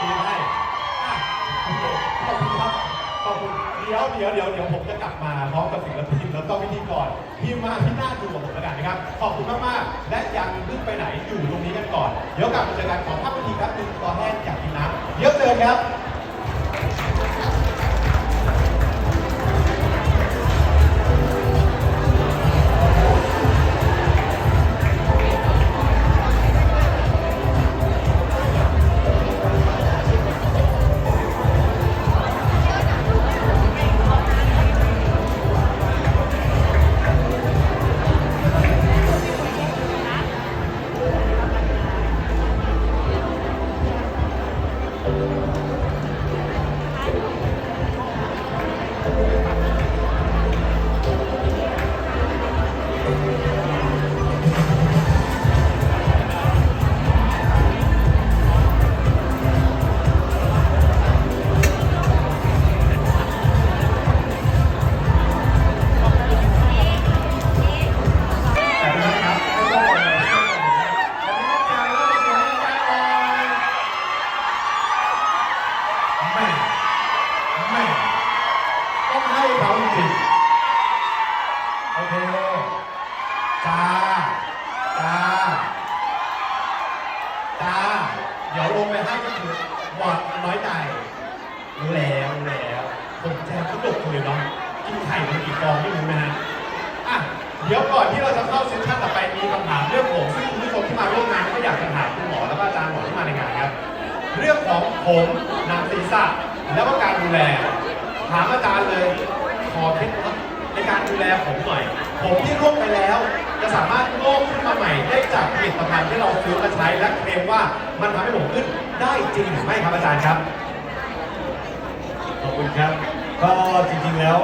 เพิ่งมีครีดให้อะขอบคุณครับขอบคุณเดี๋ยวเดี๋ยวเดี๋ยวเดี๋ยวผมจะกลับมาพร้อมกับศิลปินแล้วก็พิธีกรที่มาที่หน้าดูของผมแล้วกันนะครับ ขอบคุณมากๆ และยังเพิ่งไปไหนอยู่ตรงนี้กันก่อน เดี๋ยวกลับมาเจอกันขอภาพพิธีครับหนึ่งตอนแรกอยากทีนน้ำเดี๋ยวเจอกันครับ คือหวัดน้อยใจรู้แล้วรู้แล้วผมแจกทุกดกเลยเนาะกินไข่มันกี่ฟองไม่รู้นะฮะอะเดี๋ยวก่อนที่เราจะเข้าเซสชั่นต่อไปมีคำถามเรื่องผมซึ่งคุณผู้ชมที่มาร่วมงานก็อยากจะถามคุณหมอแล้วก็อาจารย์หมอที่มาในงานครับเรื่องของผมหนังศีรษะแล้วก็การดูแล ถามอาจารย์เลยขอเคล็ดลับในการดูแลผมหน่อย ผมที่ร่วงไปแล้ว จะสามารถโล่งขึ้นมาใหม่ได้จากผลิตภัณฑ์ที่เราซื้อมาใช้และเคลมว่ามันทำให้ผมขึ้นได้จริงหรือไม่ครับอาจารย์ครับ ขอบคุณครับ ก็จริงๆแล้ว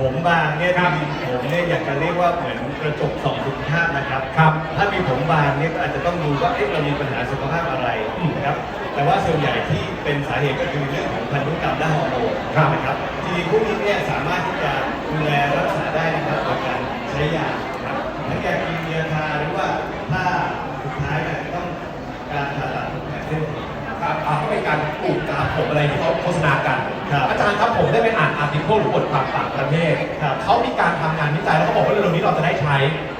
ผมบางเนี่ยครับจริงๆผมเนี่ยอยากจะเรียกว่าเหมือนกระจกสองสุขภาพนะครับครับถ้ามีผมบางเนี่ยก็อาจจะต้องดูว่าเอ๊ะเรามีปัญหาสุขภาพอะไรอืมนะครับแต่ว่าส่วนใหญ่ที่เป็นสาเหตุก็คือเรื่องของพันธุกรรมและฮอร์โมนครับนะครับจริงๆพวกนี้เนี่ยสามารถที่จะดูแลรักษาได้นะครับโดยการใช้ยาครับทั้ง แก่กินยาทาหรือว่าถ้าสุดท้ายเนี่ยต้องการผ่าตัดแผลเส้นผมครับอ่าก็เป็นการปลูกกราบผมอะไรที่เขาโฆษณากัน ครับอาจารย์ครับผมได้ไปอ่านอาร์ติเคิลหรือบทความต่างประเทศครับ เขามีการทำงานวิจัยแล้วเขาบอกว่าเร็วๆนี้เราจะได้ใช้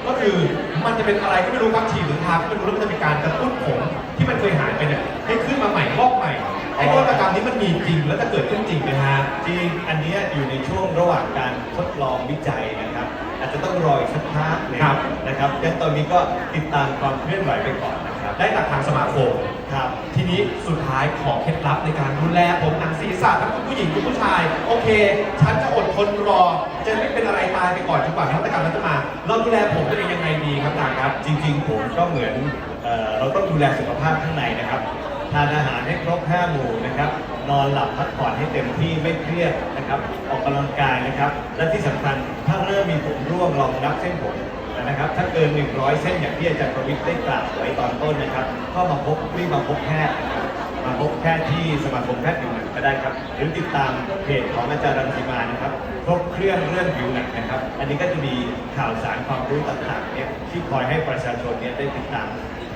ก็คือมันจะเป็นอะไรก็ไม่รู้ครับฉีดหรือทาก็ไม่รู้แล้วมันจะเป็นการกระตุ้นผมที่มันเคยหายไปเนี่ยให้ขึ้นมาใหม่งอกใหม่ไอ้นวัตกรรมนี้มันมีจริงแล้วจะเกิดขึ้นจริงไหมฮะ จริงอันเนี้ยอยู่ในช่วงระหว่างการทดลองวิจัยนะครับ อาจจะต้องรออีกสักพักหนึงครับ นะครับงั้นตอนนี้ก็ติดตามความเคลื่อนไหวไปก่อนนะครับ ได้จากทางสมาคม ครับ ทีนี้สุดท้ายขอเคล็ดลับในการดูแลผมหนังศีรษะทั้งคุณผู้หญิงคุณผู้ชาย โอเค ฉันจะอดทนรอ จะไม่เป็นอะไรตายไปก่อนจนกว่านวัตกรรมนั้นจะมา เราดูแลผมตัวเองยังไงดีครับอาจารย์ครับ จริงๆ ผมก็เหมือนเอ่อเราต้องดูแลสุขภาพข้างในนะครับ ทานอาหารให้ครบ 5 หมู่นะครับ นอนหลับพักผ่อนให้เต็มที่ไม่เครียดนะครับ ออกกำลังกายนะครับ และที่สำคัญถ้าเริ่มมีผมร่วงลองนับเส้นผมนะครับ ถ้าเกิน 100 เส้นอย่างที่อาจารย์ประวิทย์ได้กล่าวไว้ตอนต้นนะครับ ก็มาพบรีบมาพบแพทย์นะครับมาพบแพทย์ที่สมาคมแพทย์ผิวหนังก็ได้ครับหรือติดตามเพจของอาจารย์รังสีมานะครับครบเครื่องเรื่องผิวหนังนะครับ อันนี้ก็จะมีข่าวสารความรู้ต่างๆเนี่ยที่คอยให้ประชาชนเนี่ยได้ติดตาม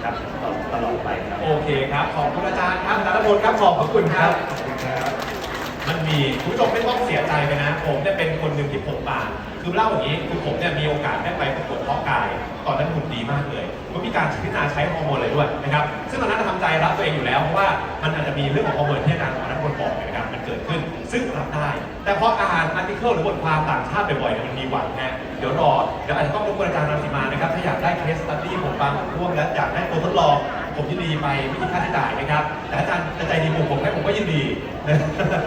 ครับตลอดตลอดไปครับโอเคครับ ขอบคุณอาจารย์ครับอาจารย์ระพลครับขอบพระคุณครับขอบคุณครับีคุณผู้ชมไม่ต้องเสียใจไปนะ ผมเนี่ยเป็นคนหนึ่งที่ผมบางคือเล่าอย่างนี้คือผมเนี่ยมีโอกาสได้ไปประกวดเพาะกาย ตอนนั้นหุ่นดีมากเลยก็มีการพิจารณาใช้ฮอร์โมนเลยด้วยนะครับซึ่งตอนนั้นทำใจรับตัวเองอยู่แล้วเพราะว่ามันอาจจะมีเรื่องของฮอร์โมนที่อาจารย์หมอนัทพลบอกเนี่ยนะครับมันเกิดขึ้น ซึ่งรับได้ แต่พออ่านอาร์ติเคิลหรือบทความต่างชาติบ่อยๆมันมีหวังนะเดี๋ยวรอเดี๋ยวอาจจะต้องรบกวนอาจารย์รังสีมานะครับถ้าอยากได้เคสตัดดี้ผมบางร่วมและอยากได้ตัวทดลอง ผมยินดีไปไม่มีค่าใช้จ่ายนะครับแต่อาจารย์จะใจดีผมผมให้ผมก็ยินดี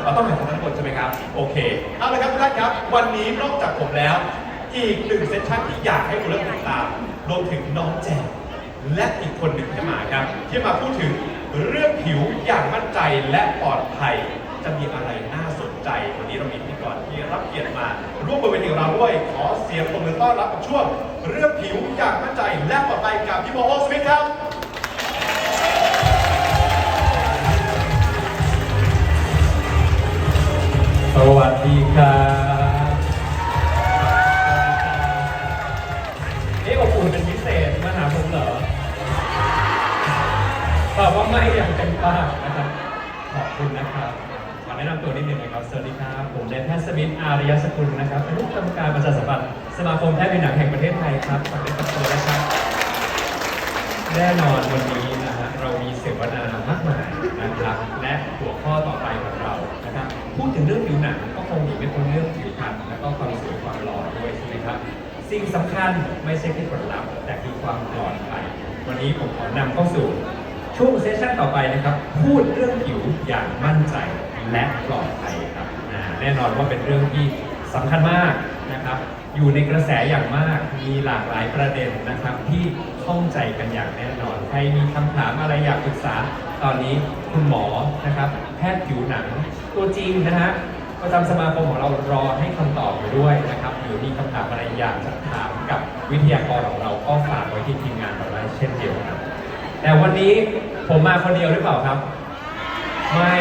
เราต้องหาทั้งหมดใช่ไหมครับ โอเค เอาละครับทุกท่านครับ วันนี้นอกจากผมแล้ว อีกหนึ่งเซสชั่นที่อยากให้คุณเริ่มติดตามรวมถึงน้องแจมและอีกคนหนึ่งที่มาครับ ที่มาพูดถึงเรื่องผิวอย่างมั่นใจและปลอดภัย จะมีอะไรน่าสนใจ วันนี้เรามีพิธีกรที่รับเกียรติมาร่วมบนเวทีของเราด้วย ขอเสียงปรบมือต้อนรับกับช่วง เรื่องผิวอย่างมั่นใจและปลอดภัยกับพี่โมโฮสมิธครับ วัสดีครับเอ๊ะอบอุ่นเป็นพิเศษมาหาผมเหรอตอบว่าไม่อย่างเต็มปากนะครับ ขอบคุณนะครับขอแนะนำตัวนิดหนึ่งนะครับ สวัสดีครับ ผมนายแพทย์สมิทธ์อารยสกุลนะครับเป็นผู้กรรมการประชาสัมพันธ์สมาคมแพทย์ผิวหนังแห่งประเทศไทยครับฝากเป็นตัวนะครับแน่นอนวันนี้นะฮะเรามีเสวนามากมายนะครับ และหัวข้อต่อไปของ พูดถึงเรื่องผิวหนังก็คงหนีไม่พ้นเรื่องผิวพรรณและก็ความสวยความหล่อด้วยใช่ไหมครับ สิ่งสำคัญไม่ใช่แค่ผลลัพธ์แต่คือความปลอดภัยวันนี้ผมขอนำเข้าสู่ช่วงเซสชั่นต่อไปนะครับ พูดเรื่องผิวอย่างมั่นใจและปลอดภัยครับแน่นอนว่าเป็นเรื่องที่สำคัญมากนะครับ อยู่ในกระแสอย่างมากมีหลากหลายประเด็นนะครับ ที่ข้องใจกันอย่างแน่นอน ใครมีคำถามอะไรอยากปรึกษาตอนนี้คุณหมอนะครับ แพทย์ผิวหนัง ตัวจริงนะฮะประจำสมาคมของเรารอให้คำตอบอยู่ด้วยนะครับ หรือมีคำถามอะไรอยากจะถามกับวิทยากรของเราก็ฝากไว้ที่ทีมงานเราได้เช่นเดียวกันแต่วันนี้ผมมาคนเดียวหรือเปล่าครับ ไม่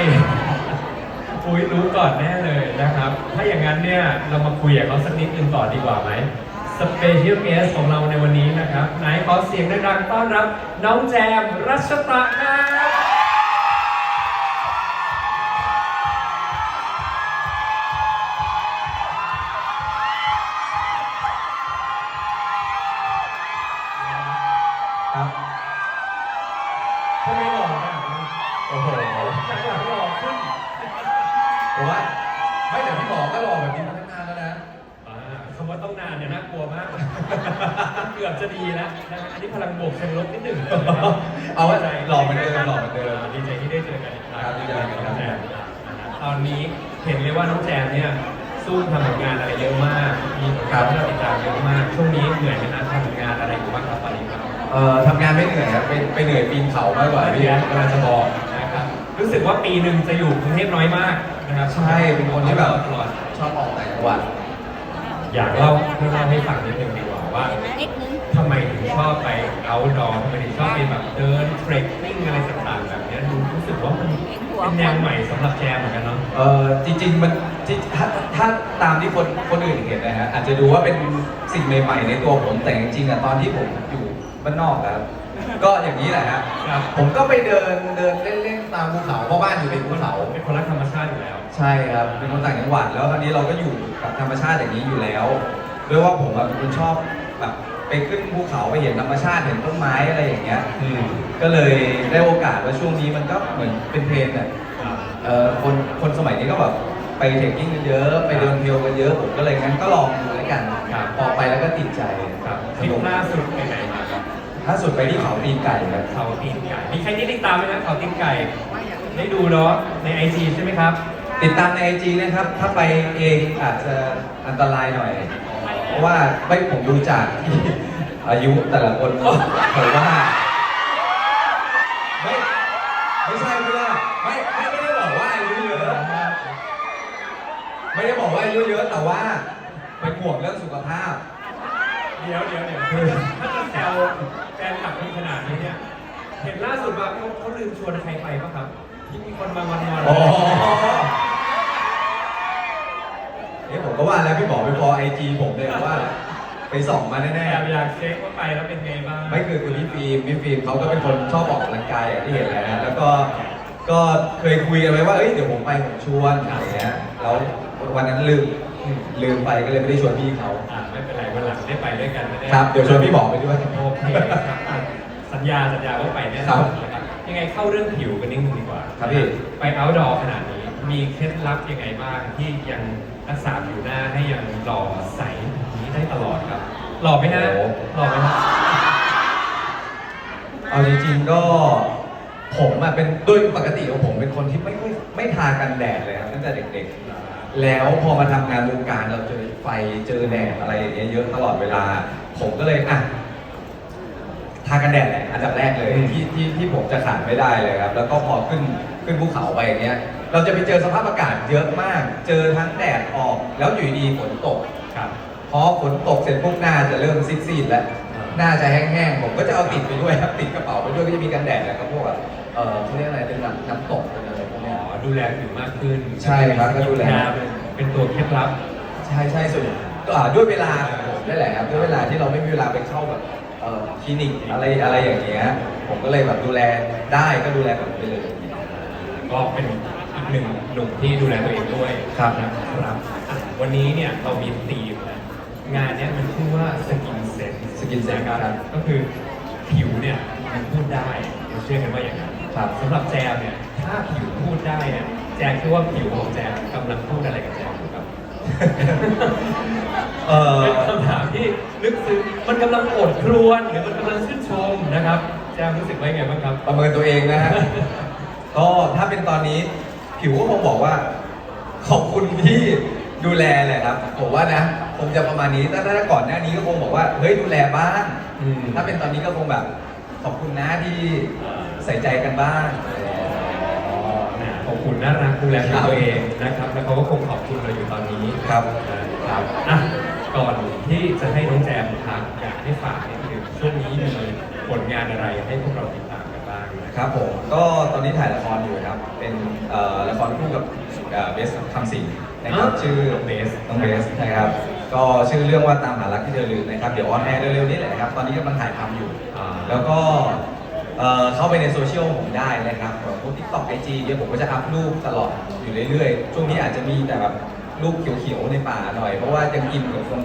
อุ้ยรู้ก่อนแน่เลยนะครับ ถ้าอย่างนั้นเนี่ยเรามาคุยกับเขาสักนิดนึงก่อนดีกว่าไหมสเปเชียลเกสของเราในวันนี้นะครับ ไหนขอเสียงดังๆต้อนรับ น้องแจมรัชตะครับ ครับทำไมหล่อขนาดนี้โอ้โหจากหลังหล่อขึ้นผมว่าไม่แต่พี่หมอก็รอแบบนี้มาตั้งนานแล้วนะอ่าคำว่าต้องนานเนี่ยน่ากลัวมาก เกือบจะดีแล้วนะอันนี้พลังบวกเชิงลบนิดหนึ่งนะครับเอาไว้หล่อเหมือนเดิมหล่อเหมือนเดิม ดีใจที่ได้เจอกันอีกครั้งครับดีใจครับ น้องแจมตอนนี้เห็นเลยว่าน้องแจมเนี่ยสู้ทำผลงานอะไรเยอะมาก มีผลงานที่เราติดตามเยอะมาก ช่วงนี้เหนื่อยไหมนะทำผลงานอะไรอยู่บ้างครับตอนนี้ครับ เอ่อทำงานไม่เหนื่อยครับไปไปเหนื่อยปีนเขามากกว่าพี่พี่กำลังจะบอก นะครับรู้สึกว่าปีหนึ่งจะอยู่กรุงเทพน้อยมากนะครับใช่เป็นคนที่แบบ ตลอดชอบออกต่างจังหวัดอยากเล่าให้เล่าให้ฟังนิดนึงดีกว่าว่านิดนึงทำไมถึงชอบไปเอาดอทำไมถึงชอบไปแบบเดินเทรคกิ้งอะไรต่างๆแบบเนี้ยดูรู้สึกว่ามันเป็นแนวใหม่สำหรับแจมเหมือนกันเนาะ เอ่อจริงๆมันที่ถ้าถ้าตามที่คนคนอื่นเห็นนะฮะอาจจะดูว่าเป็นสิ่งใหม่ๆในตัวผมแต่จริงๆอะตอนที่ผมอยู่ บ้านนอกครับ ก็อย่างนี้แหละฮะครับ ผมก็ไปเดินเดินเล่นๆตามภูเขาเพราะบ้านอยู่ในภูเขา เป็นคนรักธรรมชาติอยู่แล้ว ใช่ครับ เป็นคนต่างจังหวัดแล้วตอนนี้เราก็อยู่กับธรรมชาติอย่างนี้อยู่แล้วด้วยว่าผมอะเป็นคนชอบแบบไปขึ้นภูเขาไปเห็นธรรมชาติเห็นต้นไม้อะไรอย่างเงี้ย อืมก็เลยได้โอกาสว่าช่วงนี้มันก็เหมือนเป็นเทรนด์อะเอ่อคนคนสมัยนี้ก็แบบไปเทรคกิ้งกันเยอะไปเดินเทรลกันเยอะผมก็เลยงั้นก็ลองดูแล้วกันครับออกไปแล้วก็ติดใจครับทริปล่าสุดไปไหนมาครับ ถ้าสุดไปที่เขาตีนไก่ครับเขาตีนไก่มีใครที่ติดตามไหมนะเขาตีนไก่ ได้ดูเนาะในไอจีใช่ไหมครับ ติดตามในไอจีนะครับ ถ้าไปเองอาจจะอันตรายหน่อย เพราะว่าไม่ผมดูจากที่อายุแต่ละคนผมว่าไม่ไม่ใช่เพื่อไม่ไม่ไม่ได้บอกว่าอายุเยอะไม่ได้บอกว่าอายุเยอะแต่ว่าเป็นห่วงเรื่องสุขภาพ เดี๋ยวเดี๋ยวเดี๋ยวถ้าจะแซว แฟนคลับคุณขนาดนี้เนี่ย เห็นล่าสุดว่าเขาเขาลืมชวนใครไปป่ะครับ ที่มีคนมาวันวันอ๋อเอ๊ะผมก็ว่าแล้วพี่บอกไปพอไอจีผมเลยว่า ไปส่องมาแน่แอบอยากเช็คว่าไปแล้วเป็นไงบ้างๆ ไม่คือคือพี่ฟิล์มพี่ฟิล์มเขาก็เป็นคนชอบออกกำลังกายอย่างที่เห็นแหล้วนะแล้วก็ก็เคยคุยกันไว้ว่า เอ้ยเดี๋ยวผมไปผมชวนอะไรเงี้ยแล้ววันนั้นลืม ลืมไปก็เลยไม่ได้ชวนพี่เขา อ่าไม่เป็นไรวันหลังได้ไปด้วยกันไม่ได้ครับเดี๋ยวชวนพี่บอกไปด้วย โอเคครับอะสัญญาสัญญาว่าไปแน่นครัอบนนะครับยังไงเข้าเรื่องผิวกันนิดนึงดีกว่าครับพี่ ไปเอาดอขนาดนี้มีเคล็ดลับยังไงบ้างที่ยังรักษาผิวหน้าให้ยังหล่อใสแบบนี้ได้ตลอดครับหล่อไหมฮะโอ้หล่อไหมฮะเอาจริงๆก็ผมอะเป็นด้วยปกติของผมเป็นคนที่ไม่ไม่ไม่ทากันแดดเลยครับตั้งแต่เด็กๆ แล้วพอมาทำงานวงการเราเจอไฟเจอแดดอะไรอย่างเงี้ยเยอะตลอดเวลา ผมก็เลยอะทากันแดดแหละอันดับแรกเลยที่ที่ที่ผมจะขาดไม่ได้เลยครับ แล้วก็พอขึ้นขึ้นภูเขาไปอย่างเงี้ย เราจะไปเจอสภาพอากาศเยอะมาก เจอทั้งแดดออก แล้วอยู่ดีๆฝนตก ครับ พอฝนตกเสร็จปุ๊บหน้าจะเริ่มซีดๆแล้วอ่าหน้าจะแห้งๆ ผมก็จะเอาติดไปด้วยครับ ติดกระเป๋าไปด้วยก็จะมีกันแดดแล้วก็พวกแบบเออเขาเรียกอะไรเป็นน้ำน้ำตกเป็น ดูแลผิวมากขึ้นใช่ครับก็ดูแลยาเป็นตัวเคล็ดลับ ใช่ใช่ส่วนก็อ่าด้วยเวลาของผมนั่นแหละครับด้วยเวลาที่เราไม่มีเวลาไปเข้าแบบเอ่อคลินิกอะไรอะไรอย่างเงี้ยผมก็เลยแบบดูแลได้ก็ดูแลแบบไปเลย ก็เป็นอีกหนึ่งหนุ่มที่ดูแลตัวเองด้วยครับนะครับอะวันนี้เนี่ยเรามีธีมนะงานเนี้ยมันชื่อว่าสกินเซ็ต Skin Sense ครับ ก็คือผิวเนี่ยมันพูดได้เราเชื่อกันว่าอย่างนั้น ครับสำหรับแจมเนี่ย ถ้าผิวพูดได้เนี่ยแจมคิดว่าผิวของแจมกำลังพูดอะไรกับแจมอยู่ครับ เอ่อ เป็นคำถามที่ลึกซึ้งมันกำลังโอดครวญหรือมันกำลังชื่นชมนะครับแจมรู้สึกว่ายังไงบ้างครับ ประเมินตัวเองนะฮะ ก็ถ้าเป็นตอนนี้ผิวก็คงบอกว่า ขอบคุณที่ดูแลแหละครับ ผมว่านะคงจะประมาณนี้แต่ถ้าก่อนหน้านี้ก็คงบอกว่า เฮ้ยดูแลบ้าง อืม ถ้าเป็นตอนนี้ก็คงแบบ ขอบคุณนะที่ใส่ใจกันบ้างอ๋อนะขอบคุณน่ารักดูแลตัวเองนะครับแล้วเขาก็คงขอบคุณเราอยู่ตอนนี้ครับ นะครับอะก่อนที่จะให้น้องแจมพักอยากให้ฝากนิดนึงช่วงนี้มีผลงานอะไรให้พวกเราติดตามกันบ้างนะ ครับผมก็ตอนนี้ถ่ายละครอยู่ครับ เป็นเอ่อละครคู่กับเบสคำสิงนะครับอ่าชื่อน้องเบสน้องเบสนะครับ ก็ชื่อเรื่องว่าตามหารักที่เธอลืมนะครับ เดี๋ยวออนแอร์เร็วๆนี้แหละครับ ตอนนี้กำลังถ่ายทำอยู่อ่าแล้วก็เอ่อเข้าไปในโซเชียลผมได้นะครับพวกทิกตอกไอจีเดี๋ยวผมก็จะอัพรูปตลอดอยู่เรื่อยๆ ช่วงนี้อาจจะมีแต่แบบรูปเขียวๆในป่าหน่อย เพราะว่ายังกินกับตรง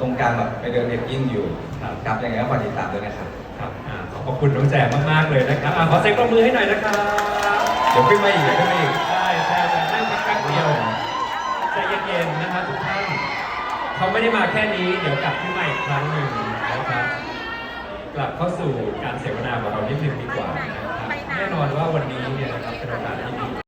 ตรงกลางแบบไปเดินเด็กกิ้งอยู่ครับครับยังไงก็ฝากติดตามด้วยนะครับครับอ่าขอบคุณน้องแจมมากๆเลยนะครับอ่าขอเซ็ตปรบมือให้หน่อยนะครับ เดี๋ยวขึ้นมาอีกเดี๋ยวขึ้นมาอีก ใช่ใช่ใช่นั่งพักแป๊บเดียวใจเย็นๆนะครับทุกท่าน เขาไม่ได้มาแค่นี้ เดี๋ยวกลับขึ้นมาอีกครั้งหนึ่งนะครับ กลับเข้าสู่การเสวนาของเรานิดนึงดีกว่านะครับแน่นอนว่าวันนี้เนี่ยนะครับเป็นโอกาสที่ดี